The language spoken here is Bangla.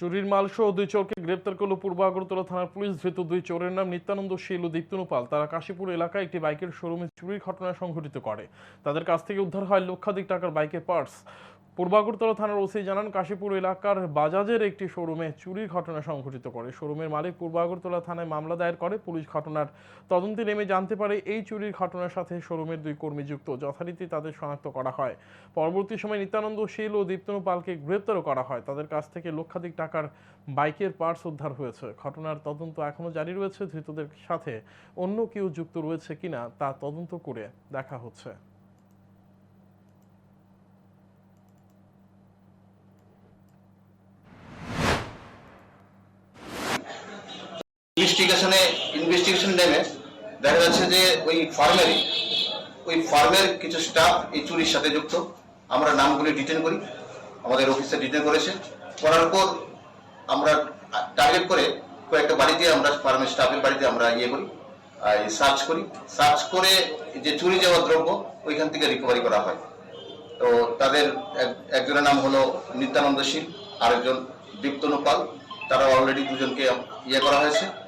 চুরির মাল সহ দুই চোরকে গ্রেপ্তার করল পূর্ব আগরতলা থানার পুলিশ। ধৃত দুই চোরের নাম নিত্যানন্দ শীল ও দীপ্তনু পাল তারা কাশীপুর এলাকায় একটি বাইকের শোরুমে চুরির ঘটনা সংঘটিত করে। তাদের কাছ থেকে উদ্ধার হয় লক্ষাধিক টাকার বাইকের পার্টস। পূর্ব আগরতলা থানার ওসি জানান, কাশীপুর এলাকার বাজাজের একটি শোরুমে চুরির ঘটনা সংঘটিত করে। শোরুমের মালিক পূর্ব আগরতলা থানায় মামলা দায়ের করে। পুলিশ ঘটনার তদন্তে নেমে জানতে পারে, এই চুরির ঘটনার সাথে শোরুমের দুই কর্মী যুক্ত। যথারীতি তাদের শনাক্ত করা হয়। পরবর্তী সময় নিত্যানন্দ শীল ও দীপ্তনু পালকে গ্রেপ্তারও করা হয়। তাদের কাছ থেকে লক্ষাধিক টাকার বাইকের পার্টস উদ্ধার হয়েছে। ঘটনার তদন্ত এখনও জারি রয়েছে। ধৃতদের সাথে অন্য কেউ যুক্ত রয়েছে কিনা তা তদন্ত করে দেখা হচ্ছে। ইনভেস্টিগেশনে, ইনভেস্টিগেশন নেমে দেখা যাচ্ছে যে ওই ফার্মেরই, ওই ফার্মের কিছু স্টাফ এই চুরির সাথে যুক্ত। আমরা নামগুলি ডিটেন করি, আমাদের অফিসে ডিটেন করেছে। করার পর আমরা টার্গেট করে কয়েকটা বাড়িতে আমরা ফার্মের স্টাফের বাড়িতে আমরা ইয়ে করি সার্চ করি। সার্চ করে যে চুরি যাওয়া দ্রব্য ওইখান থেকে রিকভারি করা হয়। তো তাদের এক- একজনের নাম হলো নিত্যানন্দ শীল, আরেকজন দীপ্তনু পাল। তারা অলরেডি দুজনকে ইয়ে করা হয়েছে।